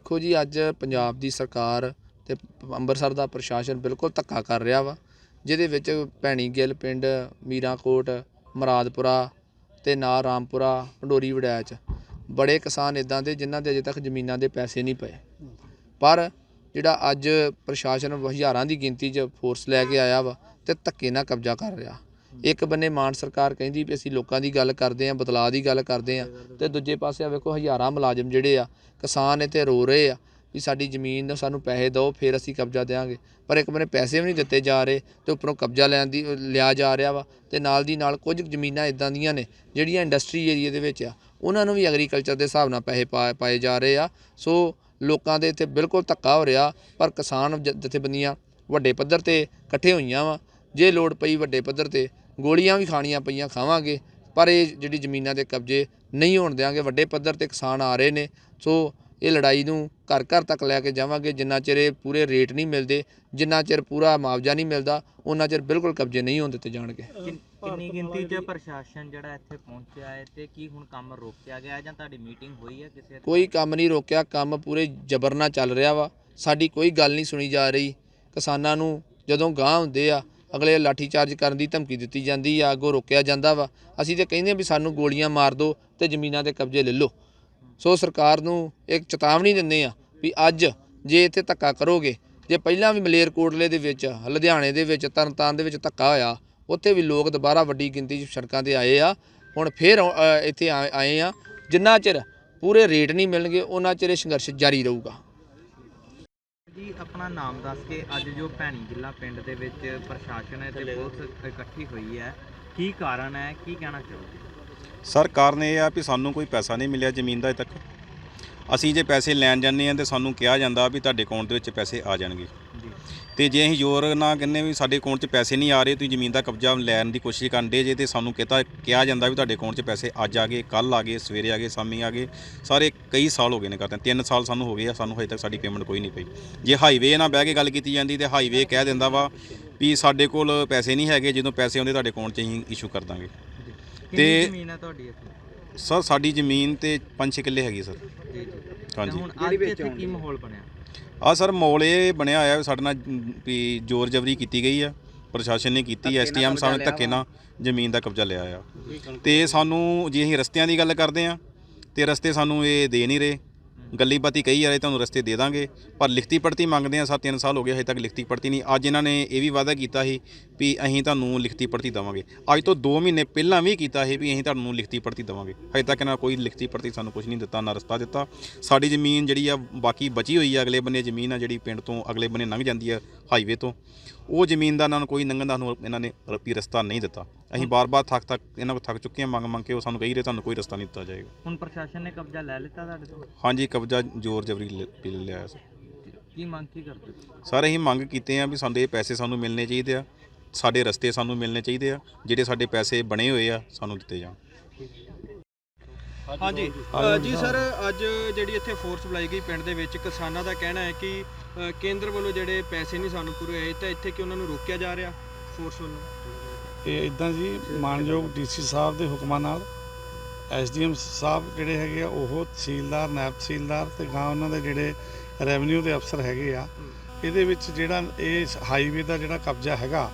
ਵੇਖੋ ਜੀ, ਅੱਜ ਪੰਜਾਬ ਦੀ ਸਰਕਾਰ ਤੇ ਪ- ਅੰਮ੍ਰਿਤਸਰ ਦਾ ਪ੍ਰਸ਼ਾਸਨ ਬਿਲਕੁਲ ਧੱਕਾ ਕਰ ਰਿਹਾ ਵਾ, ਜਿਹਦੇ ਵਿੱਚ ਭੈਣੀ ਗਿੱਲ ਪਿੰਡ, ਮੀਰਾਂਕੋਟ, ਮਰਾਦਪੁਰਾ ਤੇ ਨਾਲ ਰਾਮਪੁਰਾ, ਪੰਡੋਰੀ, ਵੜੈਚ। ਬੜੇ ਕਿਸਾਨ ਇਦਾਂ ਦੇ ਜਿਨ੍ਹਾਂ ਦੇ ਅਜੇ ਤੱਕ ਜ਼ਮੀਨਾਂ ਦੇ ਪੈਸੇ ਨਹੀਂ ਪਏ। ਪਰ ਜਿਹੜਾ ਅੱਜ ਪ੍ਰਸ਼ਾਸਨ ਹਜ਼ਾਰਾਂ ਦੀ ਗਿਣਤੀ 'ਚ ਫੋਰਸ ਲੈ ਕੇ ਆਇਆ ਵਾ ਤੇ ਧੱਕੇ ਨਾਲ ਕਬਜ਼ਾ ਕਰ ਰਿਹਾ। ਇੱਕ ਬੰਨੇ ਮਾਨ ਸਰਕਾਰ ਕਹਿੰਦੀ ਵੀ ਅਸੀਂ ਲੋਕਾਂ ਦੀ ਗੱਲ ਕਰਦੇ ਆਂ, ਬਦਲਾਅ ਦੀ ਗੱਲ ਕਰਦੇ ਆਂ ਤੇ ਦੂਜੇ ਪਾਸੇ ਆ ਵੇਖੋ ਹਜ਼ਾਰਾਂ ਮੁਲਾਜ਼ਮ ਜਿਹੜੇ ਆ, ਕਿਸਾਨ ਇੱਥੇ ਰੋ ਰਹੇ ਆ ਵੀ ਸਾਡੀ ਜ਼ਮੀਨ ਦਾ ਸਾਨੂੰ ਪੈਸੇ ਦਿਓ, ਫਿਰ ਅਸੀਂ ਕਬਜ਼ਾ ਦੇਵਾਂਗੇ ਪਰ ਇੱਕ ਬੰਨੇ ਪੈਸੇ ਵੀ ਨਹੀਂ ਦਿੱਤੇ ਜਾ ਰਹੇ ਤੇ ਉੱਪਰੋਂ ਕਬਜ਼ਾ ਲੈਣ ਦੀ, ਲਿਆ ਜਾ ਰਿਹਾ ਵਾ ਤੇ ਨਾਲ ਦੀ ਨਾਲ ਕੁਝ ਜ਼ਮੀਨਾਂ ਇਦਾਂ ਦੀਆਂ ਨੇ ਜਿਹੜੀਆਂ ਇੰਡਸਟਰੀ ਏਰੀਆ ਦੇ ਵਿੱਚ ਆ, ਉਹਨਾਂ ਨੂੰ ਵੀ ਐਗਰੀਕਲਚਰ ਦੇ ਹਿਸਾਬ ਨਾਲ ਪੈਸੇ ਪਾ- ਪਾਏ ਜਾ ਰਹੇ ਆ। ਸੋ ਲੋਕਾਂ ਦੇ ਇੱਥੇ ਬਿਲਕੁਲ ਧੱਕਾ ਹੋ ਰਿਹਾ, ਪਰ ਕਿਸਾਨ ਜ- ਜਥੇਬੰਦੀਆਂ ਵੱਡੇ ਪੱਧਰ ਤੇ ਇਕੱਠੇ ਹੋਈਆਂ ਵਾ। ਜੇ ਲੋੜ ਪਈ ਵੱਡੇ ਪੱਧਰ ਤੇ ਗੋਲੀਆਂ ਵੀ ਖਾਣੀਆਂ ਪਈਆਂ ਖਾਵਾਂਗੇ ਪਰ ਇਹ ਜਿਹੜੀ ਜ਼ਮੀਨਾਂ ਦੇ ਕਬਜ਼ੇ ਨਹੀਂ ਹੋਣ ਦਿਆਂਗੇ। ਵੱਡੇ ਪੱਧਰ ਤੇ ਕਿਸਾਨ ਆ ਰਹੇ ਨੇ ਸੋ ਇਹ ਲੜਾਈ ਨੂੰ ਘਰ ਘਰ ਤੱਕ ਲੈ ਕੇ ਜਾਵਾਂਗੇ। ਜਿੰਨਾ ਚਿਰ ਇਹ ਪੂਰੇ ਰੇਟ ਨਹੀਂ ਮਿਲਦੇ ਜਿੰਨਾ ਚਿਰ ਪੂਰਾ ਮੁਆਵਜ਼ਾ ਨਹੀਂ ਮਿਲਦਾ ਉਹਨਾਂ ਚਿਰ ਬਿਲਕੁਲ ਕਬਜ਼ੇ ਨਹੀਂ ਹੋਣ ਦਿੱਤੇ ਜਾਣਗੇ। ਕਿੰਨ- ਗਿਣਤੀ 'ਚ ਪ੍ਰਸ਼ਾਸਨ ਜਿਹੜਾ ਇੱਥੇ ਪਹੁੰਚਿਆ ਹੈ ਤੇ ਕੀ ਹੁਣ ਕੰਮ ਰੋਕਿਆ ਗਿਆ ਜਾਂ ਤੁਹਾਡੀ ਮੀਟਿੰਗ ਹੋਈ ਹੈ ਕਿਸੇ ਕੋਈ ਕੰਮ ਨਹੀਂ ਰੋਕਿਆ ਕੰਮ ਪੂਰੇ ਜਬਰ ਨਾਲ ਚੱਲ ਰਿਹਾ ਵਾ। ਸਾਡੀ ਕੋਈ ਗੱਲ ਨਹੀਂ ਸੁਣੀ ਜਾ ਰਹੀ। ਕਿਸਾਨਾਂ ਨੂੰ ਜਦੋਂ ਗਾਂਹ ਹੁੰਦੇ ਆ ਅਗਲੇ ਲਾਠੀ ਚਾਰਜ ਕਰਨ ਦੀ ਧਮਕੀ ਦਿੱਤੀ ਜਾਂਦੀ ਆ, ਅੱਗੋਂ ਰੋਕਿਆ ਜਾਂਦਾ ਵਾ। ਅਸੀਂ ਤੇ ਕਹਿੰਦੇ ਆ ਵੀ ਸਾਨੂੰ ਗੋਲੀਆਂ ਮਾਰ ਦਿਓ ਤੇ ਜ਼ਮੀਨਾਂ ਦੇ ਕਬਜ਼ੇ ਲੈ ਲਓ। ਸੋ ਸਰਕਾਰ ਨੂੰ ਇੱਕ ਚੇਤਾਵਨੀ ਦਿੰਦੇ ਆ ਵੀ ਅੱਜ ਜੇ ਇੱਥੇ ਧੱਕਾ ਕਰੋਗੇ, ਜੇ ਪਹਿਲਾਂ ਵੀ ਮਲੇਰਕੋਟਲੇ ਦੇ ਵਿੱਚ, ਲੁਧਿਆਣੇ ਦੇ ਵਿੱਚ, ਤਰਨਤਾਰਨ ਦੇ ਵਿੱਚ ਧੱਕਾ ਹੋਇਆ, ਉੱਥੇ ਵੀ ਲੋਕ ਦੁਬਾਰਾ ਵੱਡੀ ਗਿਣਤੀ 'ਚ ਸੜਕਾਂ ਤੇ ਆਏ ਆ, ਹੁਣ ਫੇਰ ਇੱਥੇ ਆ- ਆਏ ਆ। ਜਿੰਨਾ ਚਿਰ ਪੂਰੇ ਰੇਟ ਨਹੀਂ ਮਿਲਣਗੇ, ਉਹਨਾਂ ਚਿਰ ਇਹ ਸੰਘਰਸ਼ ਜਾਰੀ ਰਹੂਗਾ। ਜੀ ਆਪਣਾ ਨਾਮ ਦੱਸ ਕੇ ਅੱਜ ਜੋ ਭੈਣੀ ਗਿੱਲਾ ਪਿੰਡ ਦੇ ਵਿੱਚ ਪ੍ਰਸ਼ਾਸਨ ਹੈ ਤੇ ਪੁਲਿਸ ਇਕੱਠੀ ਹੋਈ ਹੈ ਕੀ ਕਾਰਨ ਹੈ ਕੀ ਕਹਿਣਾ ਚਾਹੋਗੇ? ਸਰ ਕਾਰਨ ਇਹ ਆ ਵੀ ਸਾਨੂੰ ਕੋਈ ਪੈਸਾ ਨਹੀਂ ਮਿਲਿਆ ਜ਼ਮੀਨ ਦਾ ਅਜੇ ਤੱਕ। ਅਸੀਂ ਜੇ ਪੈਸੇ ਲੈਣ ਜਾਂਦੇ ਆ ਤੇ ਸਾਨੂੰ ਕਿਹਾ ਜਾਂਦਾ ਵੀ ਤੁਹਾਡੇ ਅਕਾਊਂਟ ਦੇ ਵਿੱਚ ਪੈਸੇ ਆ ਜਾਣਗੇ। ਤੇ ਜੇ ਅਸੀਂ ਜ਼ੋਰ ਨਾਲ ਕਹਿੰਦੇ ਵੀ ਸਾਡੇ ਅਕਾਊਂਟ 'ਚ ਪੈਸੇ ਨਹੀਂ ਆ ਰਹੇ ਤੁਸੀਂ ਜ਼ਮੀਨ ਦਾ ਕਬਜ਼ਾ ਲੈਣ ਦੀ ਕੋਸ਼ਿਸ਼ ਕਰਨ ਦੇ ਜੇ ਤੇ ਸਾਨੂੰ ਕਿਹਾ ਕਿਹਾ ਜਾਂਦਾ ਵੀ ਤੁਹਾਡੇ ਅਕਾਊਂਟ 'ਚ ਪੈਸੇ ਅੱਜ ਆ ਗਏ ਕੱਲ ਆ ਗਏ ਸਵੇਰੇ ਆ ਗਏ ਸ਼ਾਮੀ ਆ ਗਏ ਸਾਰੇ ਕਈ ਸਾਲ ਹੋ ਗਏ ਨੇ ਕਰਦੇ ਤਿੰਨ ਸਾਲ ਸਾਨੂੰ ਹੋ ਗਏ ਆ ਸਾਨੂੰ ਹਜੇ ਤੱਕ ਸਾਡੀ ਪੇਮੈਂਟ ਕੋਈ ਨਹੀਂ ਪਈ। ਜੇ ਹਾਈਵੇ ਨਾਲ ਬਹਿ ਕੇ ਗੱਲ ਕੀਤੀ ਜਾਂਦੀ ਤੇ ਹਾਈਵੇ ਕਹਿ ਦਿੰਦਾ ਵਾ ਵੀ ਸਾਡੇ ਕੋਲ ਪੈਸੇ ਨਹੀਂ ਹੈਗੇ ਜਦੋਂ ਪੈਸੇ ਆਉਂਦੇ ਤੁਹਾਡੇ ਅਕਾਊਂਟ 'ਚ ਅਸੀਂ ਇਸ਼ੂ ਕਰ ਦਾਂਗੇ। ਤੇ- ਜ਼ਮੀਨ ਹੈ ਤੁਹਾਡੀ ਇੱਥੇ? ਸਰ ਸਾਡੀ ਜ਼ਮੀਨ ਤੇ 5-6 ਕਿੱਲੇ ਹੈਗੀ ਸਰ। ਜੀ ਜੀ। ਹਾਂਜੀ। ਹੁਣ ਅੱਜ ਇੱਥੇ ਕੀ ਮਾਹੌਲ ਬਣਿਆ? ਆ ਸਰ ਮੌਲ ਇਹ ਬਣਿਆ ਹੋਇਆ ਸਾਡੇ ਨਾਲ ਵੀ ਜ਼ੋਰ ਜਬਰੀ ਕੀਤੀ ਗਈ ਆ। ਪ੍ਰਸ਼ਾਸਨ ਨੇ ਕੀਤੀ ਐਸਟੀਐਮ ਸਾਹਿਬ ਨੇ ਧੱਕੇ ਨਾਲ ਜ਼ਮੀਨ ਦਾ ਕਬਜ਼ਾ ਲਿਆ ਆ। ਤੇ ਸਾਨੂੰ ਜੇ ਅਸੀਂ ਰਸਤਿਆਂ ਦੀ ਗੱਲ ਕਰਦੇ ਆ ਤੇ ਰਸਤੇ ਸਾਨੂੰ ਇਹ ਦੇ ਨਹੀਂ ਰਹੇ। ਗੱਲੀ ਬਾਤੀ ਕਹੀ ਜਾ ਰਹੇ ਤੁਹਾਨੂੰ ਰਸਤੇ ਦੇ ਦਾਂਗੇ। ਪਰ ਲਿਖਤੀ ਪੜਤੀ ਮੰਗਦੇ ਆ ਸਾ 3 ਸਾਲ ਹੋ ਗਏ ਹਜੇ ਤੱਕ ਲਿਖਤੀ ਪੜਤੀ ਨਹੀਂ। ਅੱਜ ਇਹਨਾਂ ਨੇ ਇਹ ਵੀ ਵਾਅਦਾ ਕੀਤਾ ਸੀ ਵੀ ਅਸੀਂ ਤੁਹਾਨੂੰ ਲਿਖਤੀ ਪੜਤੀ ਦੇਵਾਂਗੇ। ਅੱਜ ਤੋਂ 2 ਮਹੀਨੇ ਪਹਿਲਾਂ ਵੀ ਕੀਤਾ ਸੀ ਵੀ ਅਸੀਂ ਤੁਹਾਨੂੰ ਲਿਖਤੀ ਪੜਤੀ ਦੇਵਾਂਗੇ। ਹਜੇ ਤੱਕ ਇਹਨਾਂ ਕੋਈ ਲਿਖਤੀ ਪੜਤੀ ਸਾਨੂੰ ਕੁਝ ਨਹੀਂ ਦਿੱਤਾ, ਨਾ ਰਸਤਾ ਦਿੱਤਾ। ਸਾਡੀ ਜ਼ਮੀਨ ਜਿਹੜੀ ਆ, ਬਾਕੀ ਬਚੀ ਹੋਈ ਆ, ਅਗਲੇ ਬੰਨੇ ਜ਼ਮੀਨ ਆ, ਜਿਹੜੀ ਪਿੰਡ ਤੋਂ ਅਗਲੇ ਬੰਨੇ ਲੰਘ ਜਾਂਦੀ ਆ ਹਾਈਵੇ ਤੋਂ। ਉਹ ਜ਼ਮੀਨ ਦਾ ਇਹਨਾਂ ਨੂੰ ਕੋਈ ਲੰਘਣ ਦਾ ਸਾਨੂੰ ਇਹਨਾਂ ਨੇ ਰੱਬੀ ਰਸਤਾ ਨਹੀਂ ਦਿੱਤਾ। ਅਸੀਂ ਬਾਰ-ਬਾਰ ਥੱਕ ਥੱਕ ਇਹਨਾਂ ਕੋਲ ਥੱਕ ਚੁੱਕੇ ਹਾਂ ਮੰਗ ਮੰਗ ਕੇ ਉਹ ਸਾਨੂੰ ਕਹੀ ਰਹੇ ਤੁਹਾਨੂੰ ਕੋਈ ਰਸਤਾ ਨਹੀਂ ਦਿੱਤਾ ਜਾਏਗਾ। ਹੁਣ ਪ੍ਰਸ਼ਾਸਨ ਨੇ ਕਬਜ਼ਾ ਲੈ ਲਿੱਤਾ ਤੁਹਾਡੇ ਤੋਂ? ਹਾਂਜੀ ਕਬਜ਼ਾ ਜ਼ੋਰ ਜਬਰੀ ਲ- ਵੀ ਲਿਆ ਸੀ ਕੀ ਮੰਗ ਕੀ ਕਰਦੇ? ਹੋ? ਸਾਰੇ ਅਸੀਂ ਮੰਗ ਕੀਤੇ ਆ ਵੀ ਸਾਡੇ ਪੈਸੇ ਸਾਨੂੰ ਮਿਲਣੇ ਚਾਹੀਦੇ ਆ ਸਾਡੇ ਰਸਤੇ ਸਾਨੂੰ ਮਿਲਣੇ ਚਾਹੀਦੇ ਆ ਜਿਹੜੇ ਸਾਡੇ ਪੈਸੇ ਬਣੇ ਹੋਏ ਆ ਸਾਨੂੰ ਦਿੱਤੇ ਜਾਣ। ਹਾਂਜੀ ਅ, ਜੀ ਸਰ ਅੱਜ ਜਿਹੜੀ ਇੱਥੇ ਫੋਰਸ ਬੁਲਾਈ ਗਈ ਪਿੰਡ ਦੇ ਵਿੱਚ ਕਿਸਾਨਾਂ ਦਾ ਕਹਿਣਾ ਹੈ ਕਿ ਅ, ਕੇਂਦਰ ਵੱਲੋਂ ਜਿਹੜੇ ਪੈਸੇ ਨਹੀਂ ਸਾਨੂੰ ਪੂਰੇ ਹੋਏ ਤਾਂ ਇੱਥੇ ਕਿ ਉਹਨਾਂ ਨੂੰ ਰੋਕਿਆ ਜਾ ਰਿਹਾ ਫੋਰਸ ਵੱਲੋਂ? ਇਹ ਇਦਾਂ ਜੀ ਮਾਨਯੋਗ ਡੀਸੀ ਸਾਹਿਬ ਦੇ ਹੁਕਮਾਂ ਨਾਲ ਐਸਡੀਐਮ ਸਾਹਿਬ ਜਿਹੜੇ ਹੈਗੇ ਆ, ਉਹ ਤਹਿਸੀਲਦਾਰ ਨਾਇਬ ਤਹਿਸੀਲਦਾਰ ਤੇ ਗਾਂ ਉਹਨਾਂ ਦੇ ਜਿਹੜੇ ਰੈਵਨਿਊ ਦੇ ਅਫਸਰ ਹੈਗੇ ਆ, ਇਹਦੇ ਵਿੱਚ ਜਿਹੜਾ ਇਹ ਹਾਈਵੇ ਦਾ ਜਿਹੜਾ ਕਬਜ਼ਾ ਹੈਗਾ,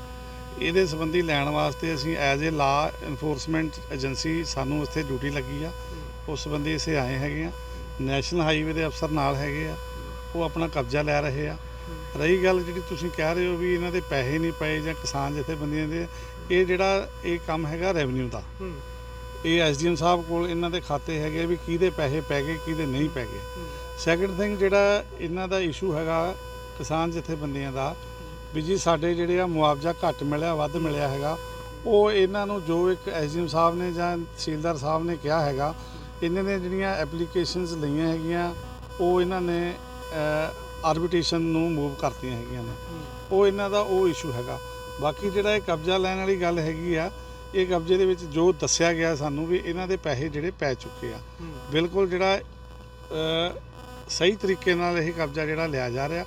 ਇਹਦੇ ਸੰਬੰਧੀ ਲੈਣ ਵਾਸਤੇ ਅਸੀਂ ਐਜ਼ ਅ ਲਾ ਇਨਫੋਰਸਮੈਂਟ ਏਜੰਸੀ ਸਾਨੂੰ ਉੱਥੇ ਡਿਊਟੀ ਲੱਗੀ ਆ, ਉਸ ਸੰਬੰਧੀ ਅਸੀਂ ਆਏ ਹੈਗੇ ਆ, ਨੈਸ਼ਨਲ ਹਾਈਵੇ ਦੇ ਅਫਸਰ ਨਾਲ ਹੈਗੇ ਆ, ਉਹ ਆਪਣਾ ਕਬਜ਼ਾ ਲੈ ਰਹੇ ਆ। ਰਹੀ ਗੱਲ ਜਿਹੜੀ ਤੁਸੀਂ ਕਹਿ ਰਹੇ ਹੋ ਵੀ ਇਹਨਾਂ ਦੇ ਪੈਸੇ ਨਹੀਂ ਪਏ ਜਾਂ ਕਿਸਾਨ ਜਥੇਬੰਦੀਆਂ ਦੇ ਇਹ ਜਿਹੜਾ ਇਹ ਕੰਮ ਹੈਗਾ ਰੈਵਨਿਊ ਦਾ। ਇਹ ਐਸਡੀਐਮ ਸਾਹਿਬ ਕੋਲ ਇਹਨਾਂ ਦੇ ਖਾਤੇ ਹੈਗੇ ਵੀ ਕਿਹਦੇ ਪੈਸੇ ਪੈ ਗਏ ਕਿਹਦੇ ਨਹੀਂ ਪੈ ਗਏ। ਸੈਕੰਡ ਥਿੰਗ ਜਿਹੜਾ ਇਹਨਾਂ ਦਾ ਇਸ਼ੂ ਹੈਗਾ ਕਿਸਾਨ ਜਥੇਬੰਦੀਆਂ ਦਾ ਵੀ ਜੀ ਸਾਡੇ ਜਿਹੜੇ ਆ ਮੁਆਵਜ਼ਾ ਘੱਟ ਮਿਲਿਆ ਵੱਧ ਮਿਲਿਆ ਹੈਗਾ ਉਹ ਇਹਨਾਂ ਨੂੰ ਜੋ ਇੱਕ ਐਸਡੀਐਮ ਸਾਹਿਬ ਨੇ ਜਾਂ ਤਹਿਸੀਲਦਾਰ ਸਾਹਿਬ ਨੇ ਕਿਹਾ ਹੈਗਾ ਇਹਨਾਂ ਨੇ ਜਿਹੜੀਆਂ ਐਪਲੀਕੇਸ਼ਨਸ ਲਈਆਂ ਹੈਗੀਆਂ ਉਹ ਇਹਨਾਂ ਨੇ ਆਰਬਿਟ੍ਰੇਸ਼ਨ ਨੂੰ ਮੂਵ ਕਰਤੀਆਂ ਹੈਗੀਆਂ ਨੇ। ਉਹ ਇਹਨਾਂ ਦਾ ਉਹ ਇਸ਼ੂ ਹੈਗਾ। ਬਾਕੀ ਜਿਹੜਾ ਇਹ ਕਬਜ਼ਾ ਲੈਣ ਵਾਲੀ ਗੱਲ ਹੈਗੀ ਆ ਇਹ ਕਬਜ਼ੇ ਦੇ ਵਿੱਚ ਜੋ ਦੱਸਿਆ ਗਿਆ ਸਾਨੂੰ ਵੀ ਇਹਨਾਂ ਦੇ ਪੈਸੇ ਜਿਹੜੇ ਪੈ ਚੁੱਕੇ ਆ। ਬਿਲਕੁਲ ਜਿਹੜਾ ਸਹੀ ਤਰੀਕੇ ਨਾਲ ਇਹ ਕਬਜ਼ਾ ਜਿਹੜਾ ਲਿਆ ਜਾ ਰਿਹਾ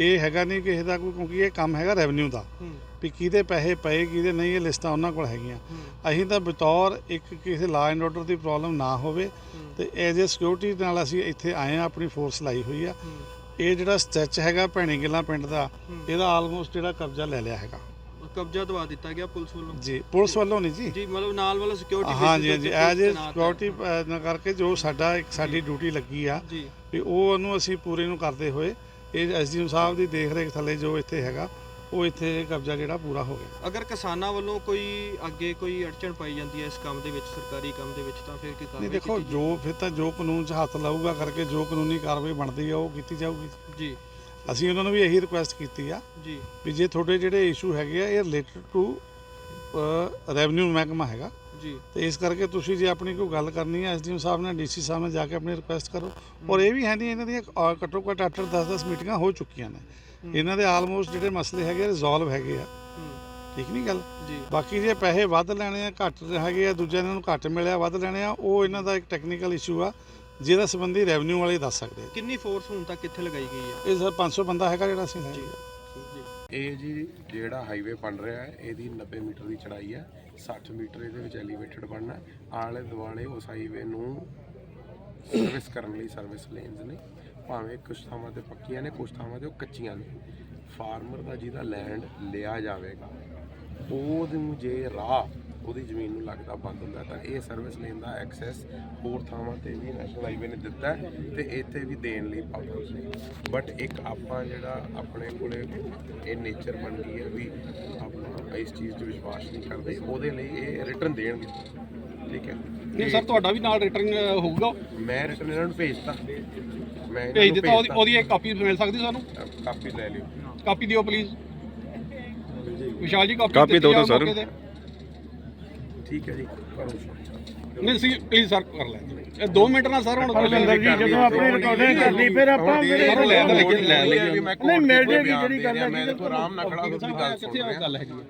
ਇਹ ਹੈਗਾ ਨਹੀਂ ਕਿਸੇ ਦਾ ਕੋਈ ਕਿਉਂਕਿ ਇਹ ਕੰਮ ਹੈਗਾ ਰੈਵਨਿਊ ਦਾ। ਵੀ ਕਿਹਦੇ ਪੈਸੇ ਪਏ ਕਿਹਦੇ ਨਹੀਂ ਇਹ ਲਿਸਟਾਂ ਉਹਨਾਂ ਕੋਲ ਹੈਗੀਆਂ। ਅਸੀਂ ਤਾਂ ਬਤੌਰ ਇੱਕ ਕਿਸੇ law and order the problem ਨਾ ਹੋਵੇ ਤੇ ਐਜ਼ ਅ ਸਿਕਿਉਰਿਟੀ ਨਾਲ ਅਸੀਂ ਇੱਥੇ ਆਏ ਆ ਆਪਣੀ ਫੋਰਸ ਲਾਈ ਹੋਈ ਆ। ਇਹ ਜਿਹੜਾ ਸਟ੍ਰੈਚ ਹੈਗਾ ਭੈਣੀ ਗਿੱਲਾ ਪਿੰਡ ਦਾ ਇਹਦਾ ਆਲਮੋਸਟ ਜਿਹੜਾ ਕਬਜ਼ਾ ਲੈ ਲਿਆ ਹੈਗਾ। ਕਬਜ਼ਾ ਦਵਾ ਦਿੱਤਾ ਗਿਆ ਪੁਲਿਸ ਵੱਲੋਂ। ਜੀ ਪੁਲਿਸ ਵੱਲੋਂ ਨਹੀਂ ਜੀ? ਜੀ ਮਤਲਬ ਨਾਲ ਵਾਲਾ ਸਿਕਿਉਰਿਟੀ ਹਾਂਜੀ ਹਾਂਜੀ ਐਜ਼ ਅ ਸਿਕਿਉਰਿਟੀ ਕਰਕੇ ਜੋ ਸਾਡਾ ਇੱਕ ਸਾਡੀ ਡਿਊਟੀ ਲੱਗੀ ਆ ਜੀ। ਵੀ ਉਹ ਉਹਨੂੰ ਅਸੀਂ ਪੂਰੇ ਨੂੰ ਕਰਦੇ ਹੋਏ ਇਹ ਐਸਡੀਐਮ ਸਾਹਿਬ ਦੀ ਦੇਖ ਰੇਖ ਥੱਲੇ ਜੋ ਇੱਥੇ ਹੈਗਾ ਉਹ ਇੱਥੇ ਕਬਜ਼ਾ ਜਿਹੜਾ ਪੂਰਾ ਹੋ ਗਿਆ। ਅਗਰ ਕਿਸਾਨਾਂ ਵੱਲੋਂ ਕੋਈ ਅੱਗੇ ਕੋਈ ਅੜਚਣ ਪਾਈ ਜਾਂਦੀ ਹੈ ਇਸ ਕੰਮ ਦੇ ਵਿੱਚ ਸਰਕਾਰੀ ਕੰਮ ਦੇ ਵਿੱਚ ਤਾਂ ਫਿਰ ਕੀ ਕਾਰਵਾਈ ਦੇਖੋ ਜੋ ਫਿਰ ਤਾਂ ਜੋ ਕਾਨੂੰਨ 'ਚ ਹੱਥ ਲਾਊਗਾ ਕਰਕੇ ਜੋ ਕਾਨੂੰਨੀ ਕਾਰਵਾਈ ਬਣਦੀ ਆ ਉਹ ਕੀਤੀ ਜਾਊਗੀ। ਜੀ। ਅਸੀਂ ਉਹਨਾਂ ਨੂੰ ਵੀ ਇਹੀ ਰਿਕੁਐਸਟ ਕੀਤੀ ਆ ਜੀ। ਵੀ ਜੇ ਤੁਹਾਡੇ ਜਿਹੜੇ ਇਸ਼ੂ ਹੈਗੇ ਆ ਇਹ ਰਿਲੇਟਡ ਟੂ ਰੈਵਨਿਊ ਮਹਿਕਮਾ ਹੈਗਾ। ਜੀ। ਤੇ ਇਸ ਕਰਕੇ ਤੁਸੀਂ ਜੇ ਆਪਣੀ ਕੋਈ ਗੱਲ ਕਰਨੀ ਹੈ ਐਸਡੀਐਮ ਸਾਹਿਬ ਨਾਲ ਡੀਸੀ ਸਾਹਿਬ ਨਾਲ ਜਾ ਕੇ ਆਪਣੀ ਰਿਕੁਐਸਟ ਕਰੋ। ਔਰ ਇਹ ਵੀ ਹੈ ਨਹੀਂ ਇਹਨਾਂ ਦੀਆਂ ਅ, ਘੱਟੋ ਘੱਟ 8 10 10 ਮੀਟਿੰਗਾਂ ਹੋ ਚੁੱਕੀਆਂ ਨੇ। ਇਹਨਾਂ ਦੇ ਆਲਮੋਸਟ ਜਿਹੜੇ ਮਸਲੇ ਹੈਗੇ ਰਿਜ਼ੋਲਵ ਹੈਗੇ ਆ। ਠੀਕ ਨਹੀਂ ਗੱਲ? ਜੀ। ਬਾਕੀ ਜੇ ਪੈਸੇ ਵੱਧ ਲੈਣੇ ਆ ਘੱਟ ਹੈਗੇ ਆ ਦੂਜਿਆਂ ਨੂੰ ਘੱਟ ਮਿਲਿਆ ਵੱਧ ਲੈਣੇ ਆ ਉਹ ਇਹਨਾਂ ਦਾ ਇੱਕ ਟੈਕਨੀਕਲ ਇਸ਼ੂ ਆ। ਜਿਹਦਾ ਸੰਬੰਧੀ ਰੈਵਨਿਊ ਵਾਲੇ ਦੱਸ ਸਕਦੇ ਆ। ਕਿੰਨੀ ਫੋਰਸ ਹੁਣ ਤੱਕ ਕਿੱਥੇ ਲਗਾਈ ਗਈ ਹੈ ਇਹ ਸਰ 500 ਬੰਦਾ ਹੈਗਾ ਜਿਹੜਾ ਅਸੀਂ ਲੈ ਇਹ ਜੀ ਜਿਹੜਾ ਹਾਈਵੇ ਬਣ ਰਿਹਾ ਹੈ ਇਹਦੀ 90 ਮੀਟਰ ਦੀ ਚੜਾਈ ਹੈ 60 ਮੀਟਰ ਇਹਦੇ ਵਿੱਚ ਐਲੀਵੇਟਡ ਬਣਨਾ ਹੈ। ਆਲੇ ਦੁਆਲੇ ਉਸ ਹਾਈਵੇ ਨੂੰ ਸਰਵਿਸ ਕਰਨ ਲਈ ਸਰਵਿਸ ਲੇਨਸ ਨੇ ਭਾਵੇਂ ਕੁਝ ਥਾਵਾਂ ਤੇ ਪੱਕੀਆਂ ਨੇ ਕੁਝ ਥਾਵਾਂ ਤੇ ਉਹ ਕੱਚੀਆਂ ਨੇ। ਫਾਰਮਰ ਦਾ ਜਿਹਦਾ ਲੈਂਡ ਲਿਆ ਜਾਵੇਗਾ ਉਹਨੂੰ ਜੇ ਰਾਹ ਉਹਦੀ ਜ਼ਮੀਨ ਨੂੰ ਲੱਗਦਾ ਬੰਦ ਹੁੰਦਾ ਤਾਂ ਇਹ ਸਰਵਿਸ ਲੇਨ ਦਾ ਐਕਸੈਸ ਹੋਰ ਥਾਵਾਂ ਤੇ ਵੀ ਨੈਸ਼ਨਲ ਹਾਈਵੇ ਨੇ ਦਿੱਤਾ ਤੇ ਇੱਥੇ ਵੀ ਦੇਣ ਲਈ ਪਾਵਰ ਨੇ। ਬਟ ਇੱਕ ਆਪਾਂ ਜਿਹੜਾ ਆਪਣੇ ਕੋਲੇ ਇਹ ਨੇਚਰ ਬਣ ਗਈ ਹੈ ਵੀ ਆਪਣਾ ਇਸ ਚੀਜ਼ 'ਤੇ ਵਿਸ਼ਵਾਸ ਨਹੀਂ ਕਰਦੇ ਉਹਦੇ ਲਈ ਇਹ ਰਿਟਰਨ ਦੇਣਗੇ। ਠੀਕ ਹੈ? ਨਹੀਂ ਸਰ ਤੁਹਾਡਾ ਵੀ ਨਾਲ ਰਿਟਰਨ ਹੋਊਗਾ। ਮੈਂ ਰਿਟਰਨ ਇਹਨਾਂ ਨੂੰ ਭੇਜਤਾ। ਮੈਂ ਇਹਨਾਂ ਭੇਜ ਨੂੰ ਦਿੱਤਾ ਉਹਦੀ। ਉਹਦੀ ਇੱਕ ਕਾਪੀ ਮਿਲ ਸਕਦੀ ਸਾਨੂੰ? ਕਾਪੀ ਲੈ ਲਿਓ। ਕਾਪੀ ਦਿਓ ਪਲੀਜ਼ ਵਿਸ਼ਾਲ ਜੀ ਕਾਪੀ ਕਾਪੀ ਦਿਓ ਸਰ। ਠੀਕ ਹੈ ਜੀ ਕਰੋ ਨਹੀਂ ਸੀ ਪਲੀਜ਼ ਸਰ ਕਰ ਲੈ ਇਹ 2 ਮਿੰਟ ਨਾਲ ਸਰ ਹੁਣ ਅੰਦਰ ਜੀ ਜਦੋਂ ਆਪਣੀ ਰਿਕਾਰਡਿੰਗ ਕਰਨੀ ਫਿਰ ਆਪਾਂ ਸਰ ਲੈ ਲੈ ਲੈ ਲੈ ਨਹੀਂ ਮਿਲ ਜੇਗੀ ਜਿਹੜੀ ਗੱਲ ਹੈ ਮੈਂ ਦੇਖੋ ਆਰਾਮ ਨਾਲ ਖੜਾ ਹੋ ਕੇ ਗੱਲ ਸੁਣ ਕਿੱਥੇ ਰਿਹਾ ਗੱਲ ਹੈਗੀ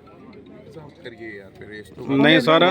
ਕਰੀਏ ਯਾਰ ਫਿਰ ਇਸ ਤੋਂ ਨਹੀਂ ਸਰ